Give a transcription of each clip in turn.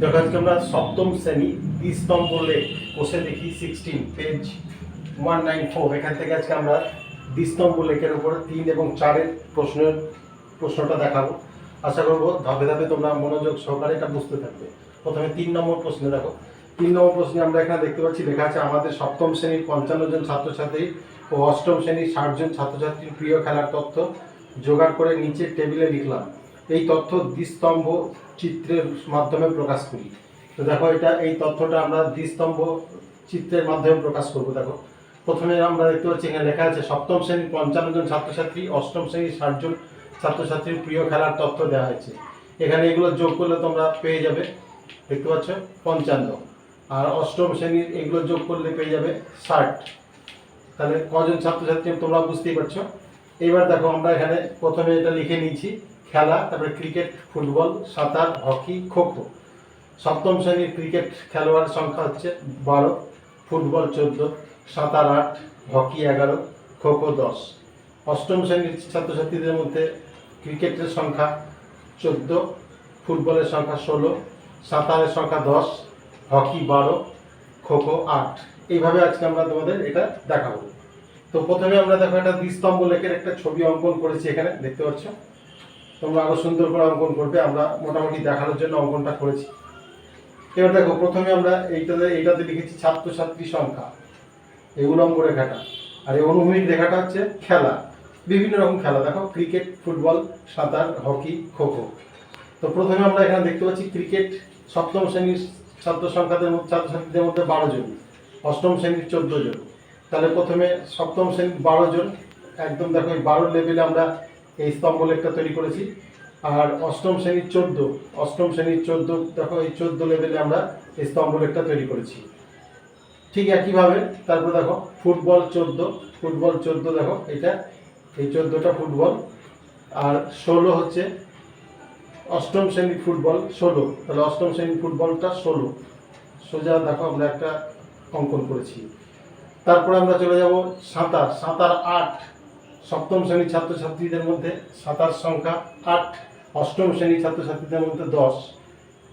দেখো, আজকে আমরা সপ্তম শ্রেণি দ্বিস্তম্ভ লেখ কোষে দেখি sixteen page one nine four এখান থেকে আজকে আমরা দ্বিস্তম্ভ লেখের উপরে তিন এবং চারের প্রশ্নের প্রশ্নটা দেখাবো। আশা করব ধাপে ধাপে তোমরা মনোযোগ সহকারে এটা বুঝতে থাকবে। প্রথমে তিন নম্বর প্রশ্ন দেখো। তিন নম্বর প্রশ্নে আমরা এখানে দেখতে পাচ্ছি, লেখা আছে, আমাদের সপ্তম শ্রেণির পঞ্চান্ন জন ছাত্রছাত্রী ও অষ্টম শ্রেণির ষাট জন ছাত্রছাত্রীর প্রিয় খেলার তথ্য জোগাড় করে নিচে টেবিলে লিখলাম। এই তথ্য দ্বিস্তম্ভ চিত্রের মাধ্যমে প্রকাশ করি। তো দেখো এটা, এই তথ্যটা আমরা দ্বিস্তম্ভ চিত্রের মাধ্যমে প্রকাশ করব। দেখো, প্রথমে আমরা দেখতে পাচ্ছি এখানে লেখা আছে, সপ্তম শ্রেণির পঞ্চান্ন জন ছাত্রছাত্রী, অষ্টম শ্রেণির ষাট জন ছাত্রছাত্রীর প্রিয় খেলার তথ্য দেওয়া হয়েছে। এখানে এগুলো যোগ করলে তোমরা পেয়ে যাবে, দেখতে পাচ্ছ, পঞ্চান্ন। আর অষ্টম শ্রেণির এগুলো যোগ করলে পেয়ে যাবে ষাট। তাহলে কজন ছাত্রছাত্রী তোমরা বুঝতেই পারছ। এবার দেখো আমরা এখানে প্রথমে এটা লিখে নিয়েছি খেলা, তারপরে ক্রিকেট ফুটবল, সাঁতার হকি খোখো। সপ্তম শ্রেণির ক্রিকেট খেলোয়াড়ের সংখ্যা হচ্ছে বারো, ফুটবল চোদ্দ, সাঁতার আট হকি এগারো, খোখো দশ। অষ্টম শ্রেণির ছাত্রছাত্রীদের মধ্যে ক্রিকেটের সংখ্যা চোদ্দ, ফুটবলের সংখ্যা ষোলো, সাঁতারের সংখ্যা দশ হকি বারো, খোখো আট। এইভাবে আজকে আমরা তোমাদের এটা দেখাবো। তো প্রথমে আমরা দেখো একটা দ্বিস্তম্ভ লেখের একটা ছবি অঙ্কন করেছি এখানে, দেখতে পাচ্ছ? তোমরা আরও সুন্দর করে অঙ্কন করবে, আমরা মোটামুটি দেখানোর জন্য অঙ্কনটা করেছি। এবার দেখো, প্রথমে আমরা এইটাতে এইটাতে লিখেছি ছাত্রছাত্রী সংখ্যা, এই উলম্ব রেখাটা। আর এই অনুভূমিক রেখাটা হচ্ছে খেলা, বিভিন্ন রকম খেলা। দেখো, ক্রিকেট, ফুটবল, সাঁতার, হকি, খোখো। তো প্রথমে আমরা এখানে দেখতে পাচ্ছি ক্রিকেট সপ্তম শ্রেণির ছাত্র সংখ্যাদের ছাত্রছাত্রীদের মধ্যে বারো জন, অষ্টম শ্রেণির চোদ্দ জন। তাহলে প্রথমে সপ্তম শ্রেণির বারো জন, একদম দেখো, এই বারো লেভেলে আমরা এই স্তম্ভ লেখটা তৈরি করেছি। আর অষ্টম শ্রেণির চোদ্দ, অষ্টম শ্রেণির চোদ্দ, দেখো এই চোদ্দ লেভেলে আমরা এই স্তম্ভ লেখটা তৈরি করেছি। ঠিক একইভাবে, তারপর দেখো ফুটবল চোদ্দ ফুটবল চোদ্দ দেখো এটা, এই চোদ্দটা ফুটবল। আর ষোলো হচ্ছে অষ্টম শ্রেণির ফুটবল ষোলো, তাহলে অষ্টম শ্রেণির ফুটবলটা ষোলো। সোজা দেখো আমরা একটা অঙ্কন করেছি। তারপরে আমরা চলে যাব সাঁতার সাঁতার আট। সপ্তম শ্রেণির ছাত্রছাত্রীদের মধ্যে সাঁতার সংখ্যা আট, অষ্টম শ্রেণির ছাত্রছাত্রীদের মধ্যে দশ।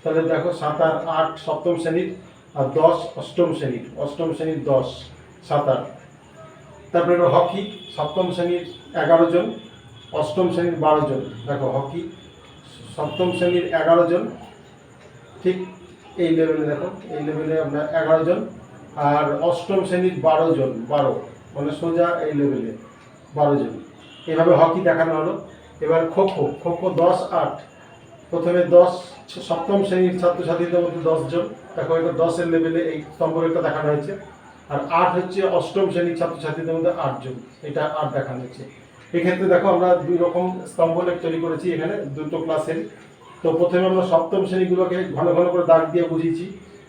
তাহলে দেখো সাঁতার আট সপ্তম শ্রেণির আর দশ অষ্টম শ্রেণির। অষ্টম শ্রেণির দশ সাঁতার। তারপরে হকি, সপ্তম শ্রেণির এগারো জন, অষ্টম শ্রেণির বারো জন। দেখো হকি, সপ্তম শ্রেণির এগারো জন, ঠিক এই লেভেলে দেখো, এই লেভেলে আমরা এগারো জন, আর অষ্টম শ্রেণির বারো জন, বারো মানে সোজা এই লেভেলে বারো জন। এভাবে হকি দেখানো হলো। এবার খোখো খোখো দশ, আট। প্রথমে দশ, সপ্তম শ্রেণির ছাত্রছাত্রীদের মধ্যে দশ জন। দেখো, এটা দশের লেভেলে এই স্তম্ভরেখটা দেখানো হয়েছে। আর আট হচ্ছে অষ্টম শ্রেণির ছাত্রছাত্রীদের মধ্যে আটজন এটা আট দেখানো হয়েছে। এক্ষেত্রে দেখো, আমরা দুই রকম স্তম্ভলেখ তৈরি করেছি এখানে, দুটো ক্লাসের তো প্রথমে আমরা সপ্তম শ্রেণীগুলোকে ঘন ঘন করে দাগ দিয়ে বুঝিয়েছি।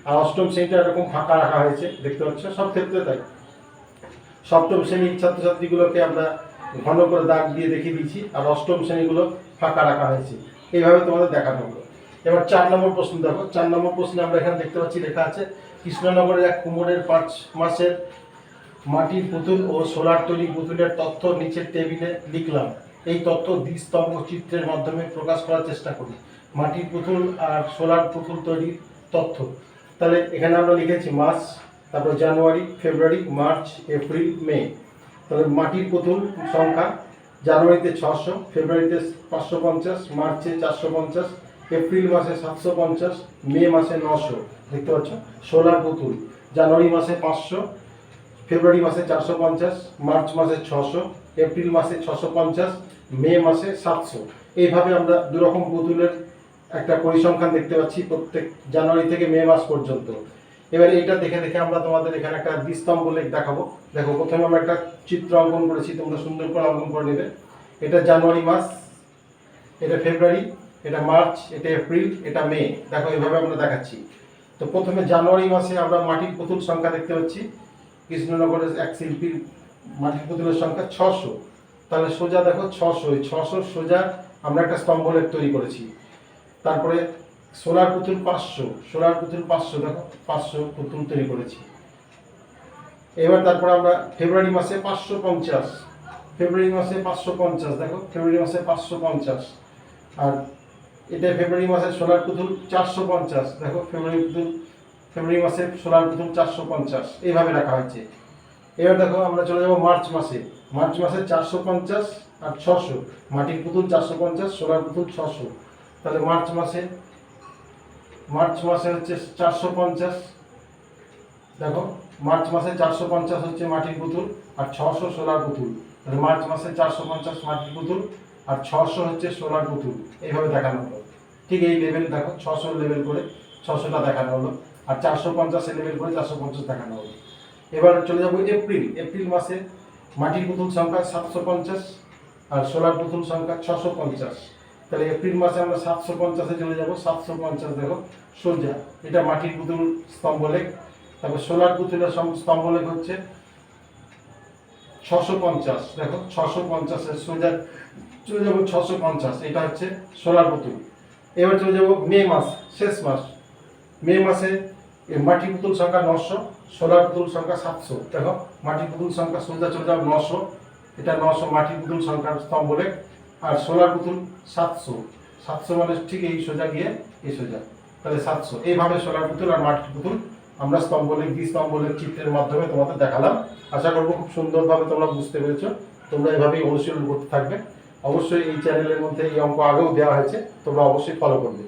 আর অষ্টম শ্রেণীটা এরকম ফাঁকা রাখা হয়েছে, দেখতে পাচ্ছ? সব ক্ষেত্রে তাই। সপ্তম শ্রেণির ছাত্রছাত্রীগুলোকে আমরা ঘন করে দাগ দিয়ে দেখিয়ে দিয়েছি আর অষ্টম শ্রেণীগুলো ফাঁকা রাখা হয়েছে। এইভাবে তোমাদের দেখানো হলো। এবার চার নম্বর প্রশ্ন দেখো। চার নম্বর প্রশ্নে আমরা এখানে দেখতে পাচ্ছি, লেখা আছে, কৃষ্ণনগরের এক কুমোরের পাঁচ মাসের মাটির পুতুল ও সোলার তৈরি পুতুলের তথ্য নিচের টেবিলে লিখলাম। এই তথ্য দ্বিস্তম্ভ চিত্রের মাধ্যমে প্রকাশ করার চেষ্টা করি। মাটির পুতুল আর সোলার পুতুল তৈরির তথ্য। তাহলে এখানে আমরা লিখেছি মাস তারপর জানুয়ারি, ফেব্রুয়ারি, মার্চ, এপ্রিল, মে। তাহলে মাটির পুতুল সংখ্যা জানুয়ারিতে ছশো, ফেব্রুয়ারিতে পাঁচশো পঞ্চাশ, মার্চে চারশো পঞ্চাশ, এপ্রিল মাসে সাতশো পঞ্চাশ, মে মাসে নশো। দেখতে পাচ্ছ? সোলার পুতুল। জানুয়ারি মাসে পাঁচশো, ফেব্রুয়ারি মাসে চারশো পঞ্চাশ, মার্চ মাসে ছশো, এপ্রিল মাসে ছশো পঞ্চাশ, মে মাসে সাতশো। এইভাবে আমরা দুরকম পুতুলের একটা পরিসংখ্যান দেখতে পাচ্ছি প্রত্যেক জানুয়ারি থেকে মে মাস পর্যন্ত। এবার এইটা দেখে দেখে আমরা তোমাদের এখানে একটা দ্বিস্তম্ভ লেখ দেখাবো। দেখো, প্রথমে আমরা একটা চিত্র অঙ্কন করেছি, তোমরা সুন্দর করে অঙ্কন করে নেবে। এটা জানুয়ারি মাস, এটা ফেব্রুয়ারি, এটা মার্চ, এটা এপ্রিল, এটা মে। দেখো এইভাবে আমরা দেখাচ্ছি। তো প্রথমে জানুয়ারি মাসে আমরা মাটির পুতুল সংখ্যা দেখতে পাচ্ছি। কৃষ্ণনগরের এক শিল্পীর মাটির পুতুলের সংখ্যা ছশো। তাহলে সোজা দেখো, ছশো। ছশো সোজা আমরা একটা স্তম্ভলেখ তৈরি করেছি। তারপরে সোলার পুতুল পাঁচশো, সোলার পুতুল পাঁচশো, দেখো, পাঁচশো পুতুল তৈরি করেছি। এবার তারপর আমরা ফেব্রুয়ারি মাসে পাঁচশো পঞ্চাশ, ফেব্রুয়ারি মাসে পাঁচশো পঞ্চাশ, দেখো, ফেব্রুয়ারি মাসে পাঁচশো পঞ্চাশ। আর এটা ফেব্রুয়ারি মাসে সোলার পুতুল চারশো পঞ্চাশ, দেখো, ফেব্রুয়ারি পুতুল, ফেব্রুয়ারি মাসে সোলার পুতুল চারশো পঞ্চাশ, এইভাবে রাখা হয়েছে। এবার দেখো, আমরা চলে যাব মার্চ মাসে। মার্চ মাসে চারশো পঞ্চাশ আর ছশো, মাটির পুতুল চারশো পঞ্চাশ, সোলার পুতুল ছশো। তাহলে মার্চ মাসে মার্চ মাসে হচ্ছে চারশো পঞ্চাশ। দেখো, মার্চ মাসে চারশো পঞ্চাশ হচ্ছে মাটির পুতুল আর ছশো সোলার পুতুল। তাহলে মার্চ মাসে চারশো পঞ্চাশ মাটির পুতুল আর ছশো হচ্ছে সোলার পুতুল। এইভাবে দেখানো হলো। ঠিক এই লেভেল দেখো ছশো লেভেল করে ছশোটা দেখানো হলো আর চারশো পঞ্চাশের লেভেল করে চারশো পঞ্চাশ দেখানো হলো। এবার চলে যাব এপ্রিল। এপ্রিল মাসে মাটির পুতুল সংখ্যা সাতশো পঞ্চাশ আর সোলার পুতুল সংখ্যা ছশো পঞ্চাশ। তাহলে এপ্রিল মাসে আমরা সাতশো পঞ্চাশে চলে যাব, সাতশো পঞ্চাশ দেখো, সোজা। এটা মাটির পুতুল স্তম্ভলেখ তারপর সোলার পুতুলের স্তম্ভলেখ হচ্ছে ছশো পঞ্চাশ, দেখো, ছশো পঞ্চাশের সোজা, চলে যাব ছশো পঞ্চাশ, এটা হচ্ছে সোলার পুতুল। এবার চলে যাব মে মাস, শেষ মাস। মে মাসে মাটি পুতুল সংখ্যা নশো, সোলার পুতুল সংখ্যা সাতশো। দেখো মাটি পুতুল সংখ্যা সোজা চলে যাবে নশো, এটা নশো মাটি পুতুল সংখ্যার স্তম্ভ লেখ আর সোলার পুতুল সাতশো। সাতশো মানে ঠিক এই সোজা গিয়ে এই সোজা। তাহলে সাতশো। এইভাবে সোলার পুতুল আর মাটির পুতুল আমরা স্তম্ভ লেখ দ্বি স্তম্ভ লেখ চিত্রের মাধ্যমে তোমাদের দেখালাম। আশা করব খুব সুন্দরভাবে তোমরা বুঝতে পেরেছ। তোমরা এভাবেই অনুশীলন করতে থাকবে। অবশ্যই এই চ্যানেলের মধ্যে এই অঙ্ক আগেও দেওয়া হয়েছে। তোমরা অবশ্যই ফলো করবে।